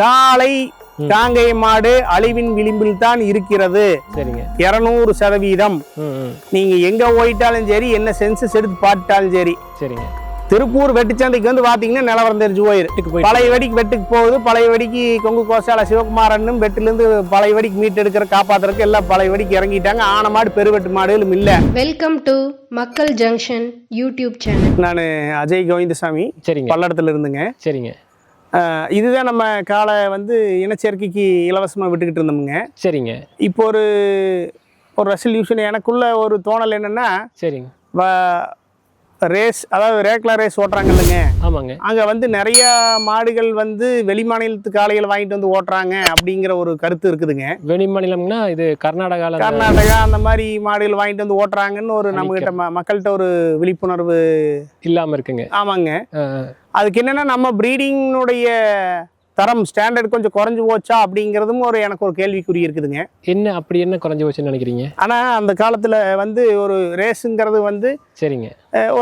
காளை ம். காங்கை மாடு அழிவின் விளிம்பில் தான் இருக்கிறது. சரிங்க. இருநூறு சதவீதம். நீங்க எங்க போயிட்டாலும் சரி என்ன சென்சஸ் எடுத்து பார்த்துட்டாலும் சரி. சரிங்க. திருப்பூர் வெட்டுச்சந்தைக்கு வந்து பாத்தீங்கன்னா நிலவரம் தெரிஞ்சு போயிரு. பழைய வெடிக்கு வெட்டுக்கு போகுது பழைய வெடிக்கு கொங்கு கோசால சிவகுமாரனும் வெட்டிலேருந்து பழைய வெடிக்கு மீட்டு எடுக்கிற காப்பாத்துறதுக்கு எல்லாம் பழைய வெடிக்கு இறங்கிட்டாங்க. ஆன மாடு பெருவெட்டு மாடுகளும் இல்லை. வெல்கம் டு மக்கள் ஜங்ஷன் யூடியூப் சேனல் நான் அஜய் கோவிந்தசாமி சரிங்க. பல்லடத்துல இருந்துங்க. சரிங்க. இதுதான் நம்ம காலை வந்து இனச்சேர்க்கைக்கு இலவசமாக விட்டுக்கிட்டு இருந்தோமுங்க. சரிங்க. இப்போ ஒரு ஒரு ரெசல்யூஷன் எனக்குள்ள ஒரு தோணல் என்னென்னா சரிங்க. ரேஸ் அதாவது ரேக்லா ரேஸ் ஓட்டுறாங்க இல்லைங்க. ஆமாங்க. அங்கே வந்து நிறைய மாடுகள் வந்து வெளி மாநிலத்து காளைகள் வாங்கிட்டு வந்து ஓட்டுறாங்க அப்படிங்கிற ஒரு கருத்து இருக்குதுங்க. வெளி மாநிலம்னா இது கர்நாடகால அந்த- கர்நாடகா அந்த மாதிரி மாடுகள் வாங்கிட்டு வந்து ஓட்டுறாங்கன்னு ஒரு நம்மகிட்ட மக்கள்கிட்ட ஒரு விழிப்புணர்வு இல்லாம இருக்குங்க. ஆமாங்க. அதுக்கு என்னன்னா நம்ம ப்ரீடிங்னுடைய தரம் ஸ்டாண்டர்ட் கொஞ்சம் குறைஞ்சு போச்சா அப்படிங்கிறதும் ஒரு எனக்கு ஒரு கேள்விக்குறி இருக்குதுங்க. என்ன அப்படி என்ன குறைஞ்சு போச்சுன்னு நினைக்கிறீங்க? ஆனால் அந்த காலத்தில் வந்து ஒரு ரேஸுங்கிறது வந்து சரிங்க.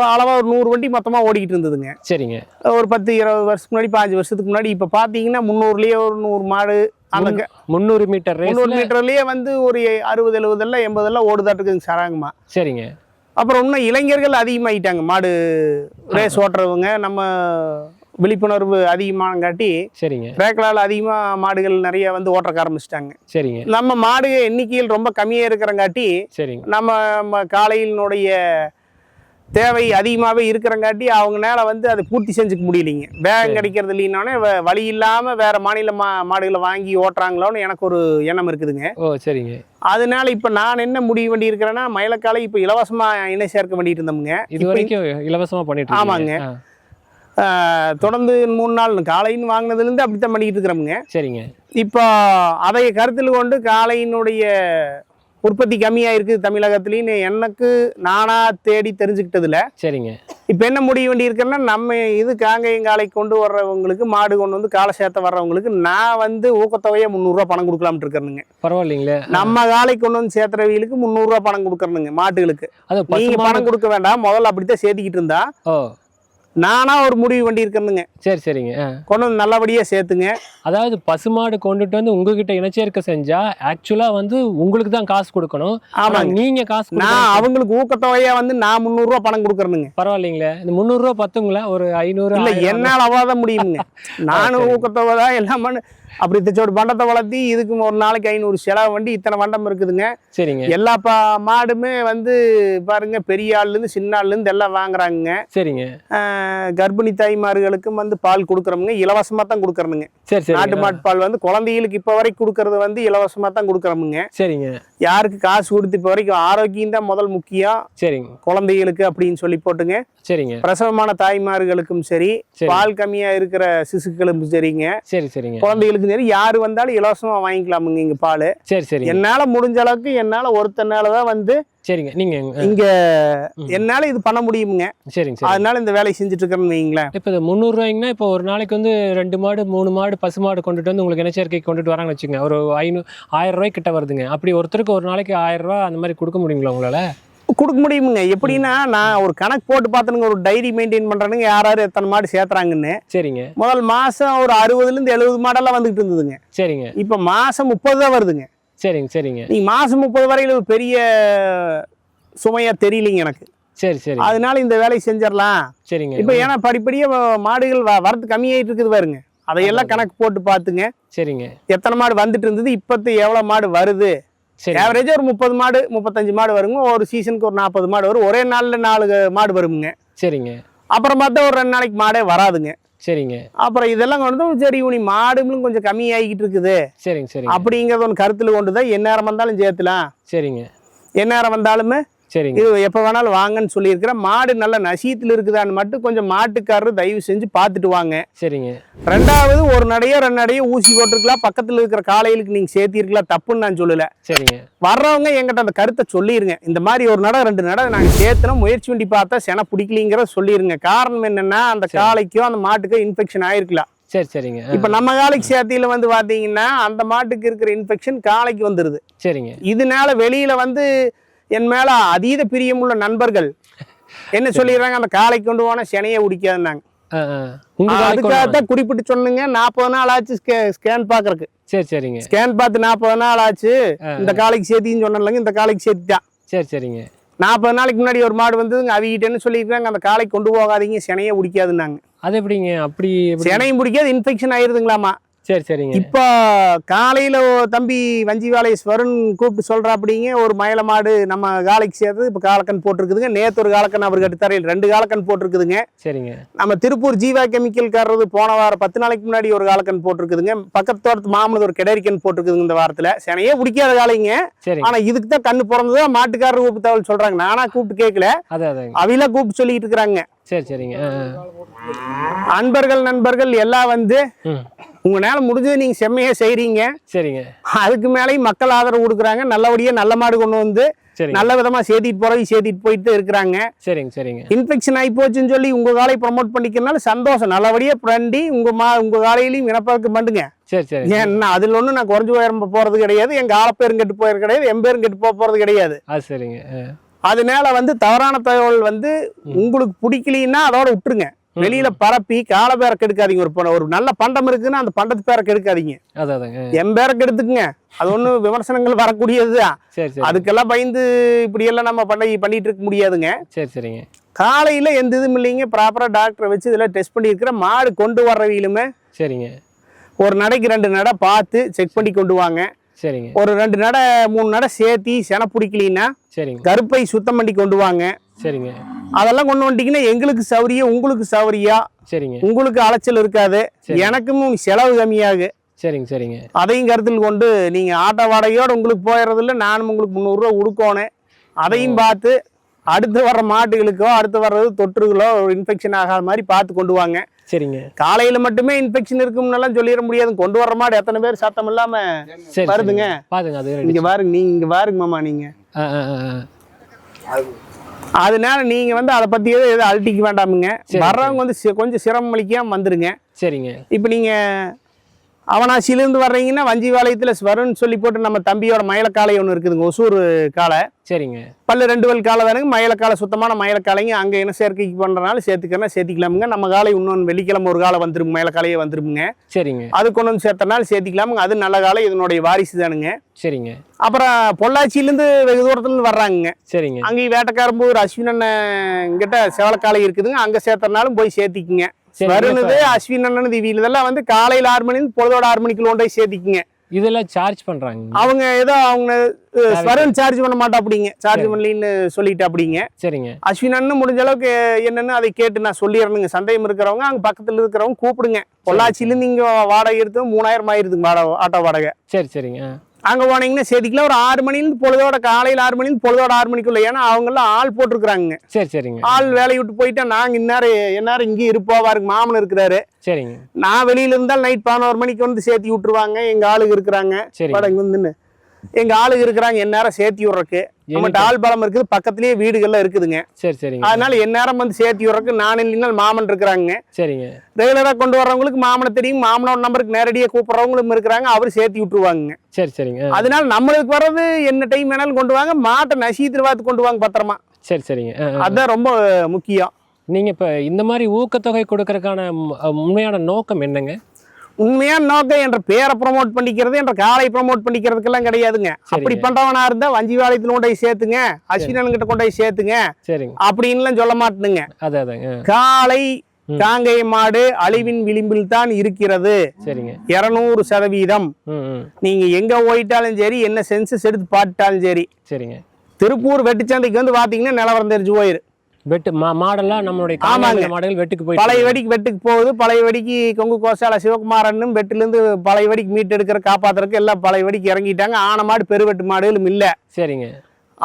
அளவாக ஒரு நூறு வண்டி மொத்தமாக ஓடிக்கிட்டு இருந்ததுங்க. சரிங்க. ஒரு பத்து இருபது வருஷத்துக்கு முன்னாடி பாஞ்சு வருஷத்துக்கு முன்னாடி இப்போ பார்த்தீங்கன்னா முந்நூறுலேயே ஒரு நூறு மாடு அந்த க- முந்நூறு மீட்டர் முந்நூறு மீட்டர்லேயே வந்து ஒரு அறுபது எழுபதெல்லாம் எண்பதெல்லாம் ஓடுதாட்டுக்குங்க சராங்கம்மா சரிங்க. அப்புறம் இன்னும் இளைஞர்கள் அதிகமாயிட்டாங்க. மாடு ரேஸ் ஓட்டுறவங்க நம்ம விழிப்புணர்வு அதிகமானங்காட்டி சரிங்க. ரேக்கலால் அதிகமாக மாடுகள் நிறைய வந்து ஓட்டுறக்க ஆரம்பிச்சிட்டாங்க. சரிங்க. நம்ம மாடு எண்ணிக்கையில் ரொம்ப கம்மியாக இருக்கிறங்காட்டி சரிங்க. நம்ம காளையினுடைய தேவை அதிகமாகவே இருக்கிறங்காட்டி அவங்கனால வந்து அதை பூர்த்தி செஞ்சுக்க முடியலைங்க. வேகம். கிடைக்கிறது இல்லைன்னொடனே வழி இல்லாமல் வேற மாநில மா மாடுகளை வாங்கி ஓட்டுறாங்களோன்னு எனக்கு ஒரு எண்ணம் இருக்குதுங்க. ஓ சரிங்க. அதனால இப்போ நான் என்ன முடிவு பண்ணி இருக்கிறேன்னா மயிலக்காலை இப்போ இலவசமாக இணை சேர்க்க வேண்டிட்டு இருந்தோமுங்க. இது வரைக்கும் இலவசமா பண்ணிட்டு ஆமாங்க. தொடர்ந்து மூணு நாள் காலைன்னு வாங்கினதுலேருந்து அப்படித்தான் பண்ணிக்கிட்டு இருக்கிறோமுங்க. சரிங்க. இப்போ அதை கருத்தில் கொண்டு காளையினுடைய உற்பத்தி கம்மியாக இருக்குது தமிழகத்துலேன்னு எனக்கு நானாக தேடி தெரிஞ்சுக்கிட்டதுல சரிங்க. இப்போ என்ன முடிவு வேண்டி இருக்குன்னா நம்ம இது காங்கையும் காளை கொண்டு வர்றவங்களுக்கு மாடு கொண்டு வந்து காலை சேர்த்த வர்றவங்களுக்கு நான் வந்து ஊக்கத்தொகையை முந்நூறுரூவா பணம் கொடுக்கலாம்னு இருக்கிறேனுங்க. பரவாயில்லைங்களே. நம்ம காலை கொண்டு வந்து சேர்த்துறவங்களுக்கு முந்நூறுரூவா பணம் கொடுக்கறனுங்க மாட்டுகளுக்கு. அது நீங்க பசுமாடு பணம் கொடுக்க வேண்டாம். முதல்ல அப்படித்தான் சேர்த்திக்கிட்டு இருந்தா. நானா ஒரு முடிவு பண்ணி இருக்கிறேனுங்க சரி சரிங்க. கொண்டு வந்து நல்லபடியா சேர்த்துங்க. அதாவது பசுமாடு கொண்டுட்டு வந்து உங்ககிட்ட இனச்சேர்க்கை செஞ்சா ஆக்சுவலா வந்து உங்களுக்கு தான் காசு கொடுக்கணும். ஆனா ஆமாங்க. நீங்க காசு நான். அவங்களுக்கு ஊக்கத்தொகையா வந்து நான் முந்நூறுரூவா பணம் கொடுக்கறனுங்க. பரவாயில்லைங்களே. இந்த முந்நூறு ரூபா பத்துங்களா? ஒரு ஐநூறு இல்ல என்னால அவாதான் முடியுங்க நானும். ஊக்கத்தொகை தான் எல்லாம் அப்படி தச்சோடு பண்டத்தை வளர்த்தி இதுக்கு ஒரு நாளைக்கு ஐநூறு செலவு வண்டி இத்தனை வண்டம் இருக்குதுங்க. சரிங்க. எல்லா பா மாடுமே வந்து பாருங்க பெரிய ஆள்ல இருந்து சின்ன ஆள்ல இருந்து எல்லாம் வாங்குறாங்க சரிங்க. கர்ப்பிணி தாய்மார்களுக்கும் வந்து பால் கொடுக்குறோமுங்க. இலவசமா தான் கொடுக்குறனுங்க சரி சரி. நாட்டு மாட்டு பால் வந்து குழந்தைகளுக்கு இப்போ வரைக்கும் கொடுக்கறது வந்து இலவசமா தான் கொடுக்குறோமுங்க. சரிங்க. யாருக்கு காசு கொடுத்து இப்போ வரைக்கும் ஆரோக்கியம் தான் முதல் முக்கியம். சரிங்க. குழந்தைகளுக்கு அப்படின்னு சொல்லி போட்டுங்க. சரிங்க. பிரசவமான தாய்மார்களுக்கும் சரி சரி. பால் கம்மியா இருக்கிற சிசுக்களும் சரிங்க. சரி சரிங்க. குழந்தைகளுக்கும் சரி யாரு வந்தாலும் இலவசமா வாங்கிக்கலாமுங்க இங்க பால். சரி சரிங்க. என்னால முடிஞ்ச அளவுக்கு என்னால ஒருத்தனால தான் வந்து சரிங்க. நீங்க இங்க. என்னால இது பண்ண முடியுமுங்க. சரிங்க சரி அதனால இந்த வேலையை செஞ்சுட்டு இருக்கிறேன்னு வைங்களேன் இப்போ இது முந்நூறு ரூபாய்ங்கன்னா இப்போ ஒரு நாளைக்கு வந்து ரெண்டு மாடு மூணு மாடு பசு மாடு கொண்டுட்டு வந்து உங்களுக்கு இனச்சேர்க்கை கொண்டுட்டு வராங்கன்னு வச்சுங்க ஒரு ஐநூறு ஆயிரம் ரூபாய் கிட்ட வருதுங்க. அப்படி ஒருத்தருக்கு ஒரு நாளைக்கு ஆயிரம் ரூபாய் அந்த மாதிரி கொடுக்க முடியுங்களா உங்களால? கொடுக்க முடியுமுங்க. எப்படின்னா நான் ஒரு கணக்கு போட்டு பார்த்தனுங்க. ஒரு டைரி மெயின்டைன் பண்றேனுங்க. யார் யார் எத்தனை மாடு சேர்த்துறாங்கன்னு. சரிங்க. முதல் மாசம் ஒரு அறுபதுல இருந்து எழுபது மாடெல்லாம் வந்துட்டு இருந்ததுங்க. சரிங்க. இப்ப மாசம் முப்பது தான் வருதுங்க. சரிங்க சரிங்க. நீங்க மாசம் முப்பது வரையில ஒரு பெரிய சுமையா தெரியலைங்க எனக்கு. சரி சரி. அதனால இந்த வேலையை செஞ்சிடலாம். சரிங்க. இப்ப ஏன்னா படிப்படியா வ- மாடுகள் வரத்து கம்மியாயிட்டு இருக்குது பாருங்க. அதையெல்லாம் கணக்கு போட்டு பார்த்துங்க. சரிங்க. எத்தனை மாடு வந்துட்டு இருந்தது இப்பத்து எவ்வளவு மாடு வருது? சரி ஆவரேஜா ஒரு முப்பது மாடு முப்பத்தஞ்சு மாடு வருங்க. ஒரு சீசனுக்கு ஒரு நாற்பது மாடு வரும். ஒரே நாள்ல நாலு மாடு வருங்க சரிங்க. அப்புறம் பார்த்தா ஒரு ரெண்டு நாளைக்கு மாடே வராதுங்க. சரிங்க. அப்புறம் இதெல்லாம் கொண்டு வந்து சரி உனி மாடுகளும் கொஞ்சம் கம்மியாகிக்கிட்டு இருக்குது. சரிங்க சரிங்க. அப்படிங்கிறத ஒன்று கருத்தில் கொண்டு தான் எந்நேரம் வந்தாலும் சேர்த்துலாம். சரிங்க. எந்நேரம் வந்தாலுமே சரிங்க. இது எப்போ வேணாலும் வாங்கன்னு சொல்லியிருக்கிறேன். மாடு நல்ல நசீத்தில் இருக்குதான்னு மட்டும் கொஞ்சம் மாட்டுக்காரர் தயவு செஞ்சு பார்த்துட்டு வாங்க. சரிங்க. ரெண்டாவது ஒரு நடையோ ரெண்டு நடையோ ஊசி போட்டிருக்கலாம். பக்கத்தில் இருக்கிற காலையிலுக்கு நீங்கள் சேர்த்திருக்கலாம். தப்புன்னு நான் சொல்லலை. சரிங்க. வர்றவங்க எங்கிட்ட அந்த கருத்தை சொல்லிருங்க. இந்த மாதிரி ஒரு நடை ரெண்டு நடை நாங்கள் சேர்த்துனோம் முயற்சி பண்ணி பார்த்தா சென பிடிக்கலிங்கிற சொல்லிருங்க. காரணம் என்னன்னா அந்த சரி. காளைக்கும் அந்த மாட்டுக்கும் இன்ஃபெக்ஷன் ஆயிருக்கலாம். சரி சரிங்க. இப்ப நம்ம காலைக்கு சேர்த்தியில வந்து பாத்தீங்கன்னா அந்த மாட்டுக்கு இருக்கிற இன்ஃபெக்ஷன் காளைக்கு வந்துருது. சரிங்க. இதனால வெளியில வந்து என் மேல அதீத பிரியமுள்ள நண்பர்கள் என்ன சொல்லிடுறாங்க? அந்த காளைக்கு கொண்டு போனா செனையை உடிக்காதுன்னாங்க. அதுக்காக. தான் குறிப்பிட்டு சொன்னுங்க. நாற்பது நாள் ஆச்சு ஸ்கேன் பாக்குறதுக்கு சரி சரிங்க. ஸ்கேன் பார்த்து நாற்பது நாள் ஆச்சு. இந்த காலைக்கு சேர்த்தின்னு சொன்னலங்க இந்த காலைக்கு சேர்த்தி தான் சரி சரிங்க. நாற்பது நாளைக்கு முன்னாடி ஒரு மாடு வந்ததுங்க அவிகிட்டேன்னு சொல்லியிருக்காங்க. அந்த காலைக்கு கொண்டு போகாதீங்க சினையே பிடிக்காதுன்னாங்க அது எப்படிங்க? அப்படி சினையும் பிடிக்காது இன்ஃபெக்ஷன் ஆயிருதுங்களாமா? சரி சரிங்க. இப்போ காலையில தம்பி வஞ்சிவாலேஸ்வரன் கூப்பிட்டு சொல்றாப்படிங்க ஒரு மயில மாடு நம்ம காலைக்கு சேர்த்து இப்போ காலக்கன் போட்டிருக்குதுங்க. நேத்து ஒரு காலக்கன் அவர் கட்டுத்தரையில் ரெண்டு காலக்கன் போட்டிருக்குதுங்க. சரிங்க. நம்ம திருப்பூர் ஜீவா கெமிக்கல் காரது போன வாரம் பத்து நாளைக்கு முன்னாடி ஒரு காலக்கன் போட்டிருக்குதுங்க. பக்கத்து தோட்டத்து மாமனது ஒரு கிடரிக்கன் போட்டிருக்குதுங்க இந்த வாரத்துல. சினையே பிடிக்காத காலைங்க சரிங்க ஆனா இதுக்கு தான் கண்ணு பிறந்தது மாட்டுக்காரர் கூப்பிட்டு தகவல் சொல்றாங்க. நானா கூப்பிட்டு கேட்கல அவில கூப்பிட்டு சொல்லிட்டு இருக்கிறாங்க. சரி சரிங்க. அன்பர்கள் நண்பர்கள் எல்லாம் வந்து உங்களால முடிஞ்சது நீங்க செம்மையா செய்றீங்க. சரிங்க. அதுக்கு மேலேயும் மக்கள் ஆதரவு கொடுக்குறாங்க. நல்லபடியா நல்ல மாடு கொண்டு வந்து நல்ல விதமா சேர்த்திட்டு போறதை சேர்த்திட்டு போயிட்டு இருக்கிறாங்க. சரிங்க சரிங்க. இன்ஃபெக்ஷன் ஆகி போச்சுன்னு சொல்லி உங்க காலை ப்ரமோட் பண்ணிக்கிறனால சந்தோஷம். நல்லபடியா பண்ணி உங்க மா உங்க காலையிலையும் இனப்பழக்கம் பண்ணுங்க சரி சரி. ஏன்னா அதுல ஒன்றும் நான் குறைஞ்சு போயிட போறது கிடையாது. எங்க ஆள பேரும் கெட்டு போயிரு கிடையாது. என் பேரும் கெட்டு போக போறது கிடையாது. அது சரிங்க ஆ. அதனால வந்து தவறான தகவல் வந்து உங்களுக்கு பிடிக்கலைன்னா அதோட விட்டுருங்க. வெளியில பரப்பி கால பேரை கெடுக்காதீங்க ஒரு ஒரு நல்ல பண்டம் இருக்குன்னா அந்த பண்டத்து பேரை கெடுக்காதீங்க அது. என் பேரை கெடுத்துக்குங்க அது ஒன்றும் விமர்சனங்கள் வரக்கூடியதுதான் அதுக்கெல்லாம் பயந்து இப்படியெல்லாம் நம்ம பண்ண பண்ணிட்டு இருக்க முடியாதுங்க. சரி சரிங்க. காலையில எந்த இதுவும் இல்லைங்க. ப்ராப்பரா டாக்டரை வச்சு இதெல்லாம் டெஸ்ட் பண்ணியிருக்கிற மாடு கொண்டு வர்றவையிலுமே சரிங்க. ஒரு நடைக்கு ரெண்டு நடை பார்த்து செக் பண்ணி கொண்டு வாங்க. சரிங்க. ஒரு ரெண்டு நடை மூணு நடை சேர்த்தி சென பிடிக்கலின்னா சரிங்க. கருப்பை சுத்தம் பண்ணி கொண்டு வாங்க. சரிங்க. அதெல்லாம் கொண்டு வந்துட்டீங்கன்னா எங்களுக்கு சௌரியம் உங்களுக்கு சௌரியம் சரிங்க. உங்களுக்கு அலைச்சல் இருக்காது. எனக்கும் செலவு கம்மியாகு. சரிங்க சரிங்க. அதையும் கருத்தில் கொண்டு நீங்கள் ஆட்டோ வாடகையோடு உங்களுக்கு போயிடுறதில்ல நானும் உங்களுக்கு முந்நூறுரூவா கொடுக்கணும் அதையும் பார்த்து அடுத்து வர்ற மாட்டுகளுக்கோ அடுத்து வர்றது தொற்றுகளோ இன்ஃபெக்ஷன் ஆகாத மாதிரி பார்த்து கொண்டு வாங்க. சரிங்க. காலையில் மட்டுமே இன்ஃபெக்ஷன் இருக்கும்னெல்லாம் சொல்லிட முடியாது. கொண்டு வர்ற மாடு எத்தனை பேர் சத்தம் இல்லாமல் சரி வருதுங்க. பாருங்க அது. இங்கே பாருங்க நீங்கள் இங்கே பாருங்க மாமா ஆ. அதனால நீங்கள் வந்து அதை பற்றி எதுவும் அழட்டிக்க வேண்டாமுங்க. வர்றவங்க வந்து கொஞ்சம் சிரமம் அளிக்காம வந்துருங்க. சரிங்க. இப்போ நீங்கள் அவனாசியிலேருந்து வர்றீங்கன்னா வஞ்சிவாளையத்தில் ஸ்வருன்னு சொல்லி போட்டு நம்ம தம்பியோட மயிலக்காலை ஒன்று இருக்குதுங்க. ஒசூர் காளை சரிங்க. பல்லு ரெண்டு வல் காலை தானுங்க. மயிலக்காலை சுத்தமான மயிலக்காலைங்க. அங்கே என்ன சேர்க்கைக்கு பண்ணுறனால சேர்த்துக்கிறனா சேர்த்திக்கலாமுங்க. நம்ம காலை இன்னொன்று வெள்ளிக்கிழமை ஒரு காலை வந்துருங்க மயிலக்காலையே வந்துருமுங்க. சரிங்க. அது கொண்டு வந்து சேர்த்தனால சேர்த்திக்கலாமுங்க. அது நல்ல காலை இதனுடைய வாரிசு தானுங்க. சரிங்க. அப்புறம் பொள்ளாச்சியிலேருந்து வெகு தூரத்துலேருந்து வர்றாங்க சரிங்க. அங்கேயும் வேட்டக்காரம்பூர் அஸ்வின் அண்ணன் கிட்ட செவலக்காலை இருக்குதுங்க. அங்கே சேர்த்தனாலும் போய் சேர்த்திக்குங்க. சரி, வருனது அஸ்வின் அண்ணன் திவி. இதெல்லாம் வந்து காலையில் ஆறு மணி பொழுதோட ஆறு மணிக்குள்ள கொண்டு போய் சேர்த்திக்குங்க. இதெல்லாம் சார்ஜ் பண்றாங்க. அவங்க ஏதோ அவங்க ஸ்வரன் சார்ஜ் பண்ண மாட்டா அப்படிங்க சார்ஜ் பண்ணலின்னு சொல்லிட்டு அப்படிங்க. சரிங்க. அஸ்வின் அண்ணன் முடிஞ்ச அளவுக்கு என்னன்னு அதை கேட்டு நான் சொல்லிடுறேனுங்க சந்தேகம் இருக்கிறவங்க அங்கே பக்கத்தில் இருக்கிறவங்க கூப்பிடுங்க. பொள்ளாச்சியிலேருந்து இங்கே வாடகை எடுத்து மூணாயிரம் ஆயிருதுங்க வாடகை ஆட்டோ வாடகை. சரி சரிங்க. அங்கே போனீங்கன்னா சேர்த்திக்கலாம் ஒரு ஆறு மணிலேருந்து பொழுதோட காலையில் ஆறு மணிலேருந்து பொழுதோட ஆறு மணிக்குள்ள. ஏன்னா அவங்கெல்லாம் ஆள் போட்டிருக்கிறாங்க சரி சரிங்க. ஆள் வேலையை விட்டு போயிட்டா நாங்கள் இந்நேரம் எந்நேரம் இங்கே இருப்போம். பாருங்க மாமன் இருக்கிறாரு. சரிங்க. நான் வெளியில இருந்தால் நைட் பதினோரு மணிக்கு வந்து சேர்த்தி விட்டுருவாங்க. எங்க ஆளுங்க இருக்கிறாங்க. வாடா இங்க வந்துன்னு. எங்க ஆளுங்க இருக்கிறாங்க. எந்நேரம் சேர்த்தி விடுறக்கு நம்மகிட்ட ஆள் பலம் இருக்குது பக்கத்துலயே வீடுகள்லாம் இருக்குதுங்க. சரி சரிங்க. அதனால எந்நேரம் வந்து சேர்த்தி விடுறக்கு நான் இல்லைன்னா மாமன் இருக்கிறாங்க. சரிங்க. ரெகுலரா கொண்டு வர்றவங்களுக்கு மாமனை தெரியும் மாமனோட நம்பருக்கு நேரடியாக கூப்பிட்றவங்களும் இருக்கிறாங்க அவர் சேர்த்தி விட்டுருவாங்க. சரி சரிங்க. அதனால நம்மளுக்கு வர்றது என்ன டைம் வேணாலும் கொண்டு வாங்க மாட்டை நசீத்தில் பார்த்து கொண்டு வாங்க பத்திரமா. சரி சரிங்க. அதுதான் ரொம்ப முக்கியம். நீங்க இப்ப இந்த மாதிரி ஊக்கத்தொகை கொடுக்கறதுக்கான உண்மையான நோக்கம் என்னங்க? உண்மையான நோக்கம் என்ற பேரை ப்ரோமோட் பண்ணிக்கிறது என்ற காலை ப்ரோமோட் பண்ணிக்கிறதுக்கெல்லாம் கிடையாதுங்க. அப்படி பண்றவனா இருந்தா வஞ்சி வாளையத்துல கொண்டு போய் சேர்த்துங்க அஸ்வினன் கிட்ட கொண்டு போய் சேர்த்துங்க. அப்படின்லாம் சொல்ல மாட்டேனுங்க. காலை. காங்கை மாடு அழிவின் விளிம்பில் தான் இருக்கிறது. இருநூறு சதவீதம். நீங்க எங்க போயிட்டாலும் சரி என்ன சென்சஸ் எடுத்து பார்த்துட்டாலும் சரி. சரிங்க. திருப்பூர் வெட்டுச்சந்தைக்கு வந்து பாத்தீங்கன்னா நிலவரம் தெரிஞ்சு போயிரு. வெட்டு மாடெல்லாம் நம்மளுடைய ஆமாங்க. மாடுகள் வெட்டுக்கு போய் பழைய வெடிக்கு வெட்டுக்கு போகுது. பழைய வெடிக்கு கொங்கு கோசால சிவகுமாரனும் வெட்டிலேருந்து பழைய வெடிக்கு மீட்டு எடுக்கிற காப்பாத்துறதுக்கு எல்லாம் பழைய வெடிக்கு இறங்கிட்டாங்க. ஆன மாடு பெருவெட்டு மாடுகளும் இல்லை. சரிங்க.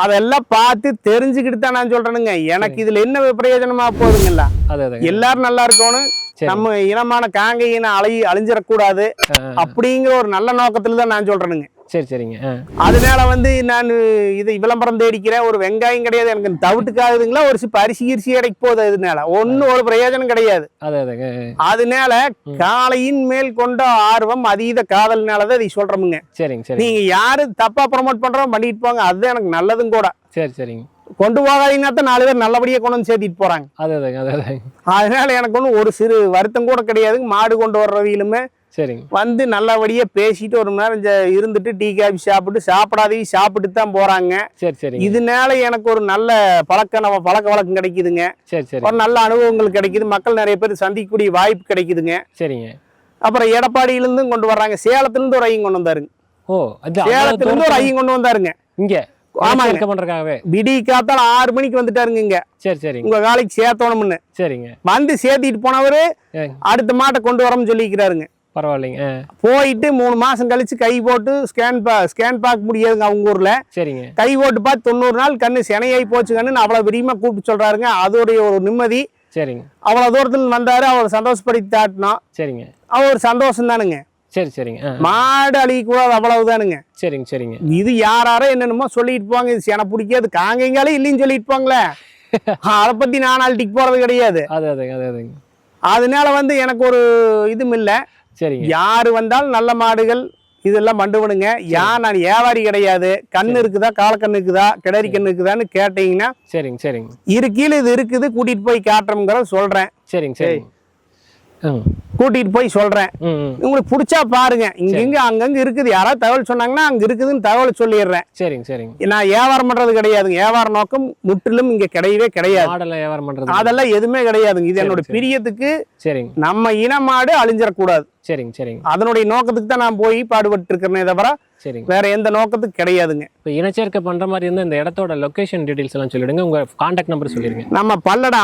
அதெல்லாம் பார்த்து தெரிஞ்சுக்கிட்டு தான் நான் சொல்றேனுங்க. எனக்கு இதுல என்ன பிரயோஜனமா போகுதுங்கல்ல? எல்லாரும் நல்லா இருக்கணும். நம்ம இனமான காங்கை இனம் அழி அழிஞ்சிடக்கூடாது. அப்படிங்கிற ஒரு நல்ல நோக்கத்துல தான் நான் சொல்றேனுங்க. சரி சரிங்க. அதனால வந்து நான் இது விளம்பரம் தேடிக்கிறேன் ஒரு வெங்காயம் கிடையாது. எனக்கு தவிட்டுக்காகுதுங்களா ஒரு சிப்ப அரிசி அரிசி கிடைக்க போகுது அதனால. ஒன்றும் ஒரு பிரயோஜனம் கிடையாது. அதனால காளையின் மேல் கொண்ட ஆர்வம் அதீத காதல்னாலதான் இதை சொல்றோமுங்க. சரிங்க சரி நீங்க யாரு தப்பா ப்ரமோட் பண்றோம் பண்ணிட்டு போங்க. அதுதான் எனக்கு நல்லதும் கூட. சரி சரிங்க. கொண்டு போகாதீங்கன்னா தான் நாலு பேர் நல்லபடியா கொண்டு வந்து சேர்த்திட்டு போறாங்க. அது அது அதனால எனக்கு ஒன்றும் ஒரு சிறு வருத்தம் கூட கிடையாதுங்க. மாடு கொண்டு வர்றவையிலுமே சரிங்க. வந்து நல்லபடியா பேசிட்டு ஒரு மணி நேரம் இருந்துட்டு டீ காபி சாப்பிட்டு சாப்பிடாதையும் சாப்பிட்டு தான் போறாங்க. சரி சரிங்க. இதனால எனக்கு ஒரு நல்ல பழக்க நம்ம பழக்க வழக்கம் கிடைக்குதுங்க. சரி சரி. ஒரு நல்ல அனுபவங்கள் கிடைக்குது. மக்கள் நிறைய பேர் சந்திக்கக்கூடிய வாய்ப்பு கிடைக்குதுங்க. சரிங்க. அப்புறம் எடப்பாடியிலிருந்தும் கொண்டு வர்றாங்க. சேலத்திலிருந்து ஒரு ஐயம் கொண்டு வந்தாருங்க. ஓ சேலத்திலிருந்து ஒரு ஐயம் கொண்டு வந்தாருங்க. இங்க? விடி காத்தால ஆறு மணிக்கு வந்துட்டாருங்க இங்க. சரி சரிங்க. உங்க வேலைக்கு சேர்த்தோணும்னு. சரிங்க. வந்து சேர்த்திட்டு போனவரு அடுத்த மாட்டை கொண்டு வரோம்னு சொல்லிக்கிறாருங்க. பரவாயில்லைங்க. போயிட்டு மூணு மாசம் கழிச்சு கை போட்டு ஸ்கேன் பா ஸ்கேன் பார்க்க முடியாதுங்க அவங்க ஊர்ல. சரிங்க. கை போட்டு பார்த்து தொண்ணூறு நாள் கண்ணு சினையாகி போச்சு கண்ணுன்னு அவ்வளவு பிரியமா கூப்பிட்டு சொல்றாருங்க. அதோடைய ஒரு நிம்மதி. சரிங்க. அவ்வளவு தூரத்துல வந்தாரு அவர் சந்தோஷப்படுத்தி தாட்டினோம். சரிங்க. அவர் சந்தோஷம் தானுங்க சரி சரிங்க. மாடு அழிக்கக்கூடாது அவ்வளவுதானுங்க. சரிங்க சரிங்க. இது யாராரோ என்னென்னமோ சொல்லிட்டு போங்க இது சென பிடிக்காது. காங்கைங்காலும் இல்லைன்னு சொல்லிட்டு போங்களே. அதை பத்தி நான் அழட்டிக்கு போறது கிடையாது. அது அதுங்க அது அதுங்க. அதனால வந்து எனக்கு ஒரு இதுவும் இல்லை. சரிங்க. யாரு வந்தாலும் நல்ல மாடுகள் இதெல்லாம் மண்டுவனுங்க யார் நான் வியாபாரி கிடையாது. கண்ணு இருக்குதா காலக்கண்ணு இருக்குதா கிடரி கண்ணு இருக்குதான்னு கேட்டீங்கன்னா சரிங்க சரிங்க. இரு கீழே இது இருக்குது கூட்டிட்டு போய் காட்டுறோங்கிறத சொல்றேன். சரிங்க ம். கூட்டிட்டு போய் சொல்றேன். உங்களுக்கு பிடிச்சா பாருங்க. இங்க இங்க அங்கங்க இருக்குது. யாராவது தகவல் சொன்னாங்கன்னா அங்க இருக்குதுன்னு தகவல் சொல்லிடுறேன். சரிங்க சரிங்க. நான் வியாபாரம் பண்றது கிடையாதுங்க. வியாபார நோக்கம் முற்றிலும் இங்க கிடையவே கிடையாது. வியாபாரம் பண்றது அதெல்லாம் எதுவுமே கிடையாதுங்க. இது சரி, என்னோட சரி. பிரியத்துக்கு சரிங்க. நம்ம இன மாடு அழிஞ்சிடக்கூடாது. சரிங்க சரிங்க. அதனுடைய நோக்கத்துக்கு தான் நான் போய் பாடுபட்டு இருக்கிறேனே தவிர சரிங்க. வேற எந்த நோக்கத்துக்கு கிடையாதுங்க. இப்போ இனச்சேர்க்கை பண்ற மாதிரி இருந்தா இந்த இடத்தோட லொகேஷன் டீடைல்ஸ் எல்லாம் சொல்லிடுங்க. உங்க கான்டாக்ட் நம்பர் சொல்லிடுங்க. நம்ம பல்லட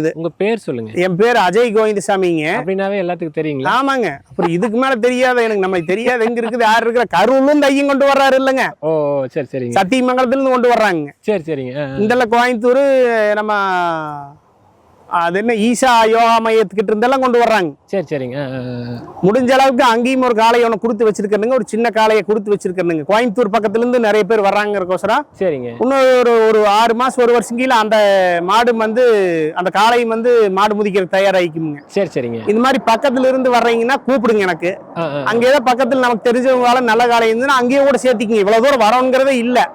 இது உங்க பேர் சொல்லுங்க. என் பேர் அஜய் கோவிந்தசாமிங்க. அப்படின்னாவே எல்லாத்துக்கும் தெரியுங்களா? ஆமாங்க. அப்புறம் இதுக்கு மேல தெரியாத எனக்கு நம்ம தெரியாது எங்க இருக்குது யார் இருக்கிற கரூர்ல இருந்து ஐயம் கொண்டு வர்றாரு இல்லைங்க. ஓ சரி சரிங்க. சத்தியமங்கலத்துல இருந்து கொண்டு வர்றாங்க. சரி சரிங்க. இந்த கோயம்புத்தூர் நம்ம அது என்ன ஈசா யோகா மையத்துக்கிட்ட இருந்தெல்லாம் கொண்டு வர்றாங்க. சரி சரிங்க. முடிஞ்ச அளவுக்கு அங்கேயும் ஒரு காளையை ஒன்று கொடுத்து வச்சிருக்கணுங்க. ஒரு சின்ன காளையை கொடுத்து வச்சிருக்கணுங்க. கோயம்புத்தூர் பக்கத்துல இருந்து நிறைய பேர் வர்றாங்கிறக்கோசரம் சரிங்க. இன்னும் ஒரு ஒரு ஆறு மாசம் ஒரு வருஷம் கீழே அந்த மாடு வந்து அந்த காளையும் வந்து மாடு முதிக்கிற தயாராகிக்குங்க சரி சரிங்க. இந்த மாதிரி பக்கத்துல இருந்து வர்றீங்கன்னா கூப்பிடுங்க எனக்கு. அங்கே ஏதோ பக்கத்துல நமக்கு தெரிஞ்சவங்களால நல்ல காலை இருந்துன்னா அங்கேயே கூட சேர்த்திக்கிங்க. இவ்வளவு தூரம் வரோங்கிறதே இல்ல.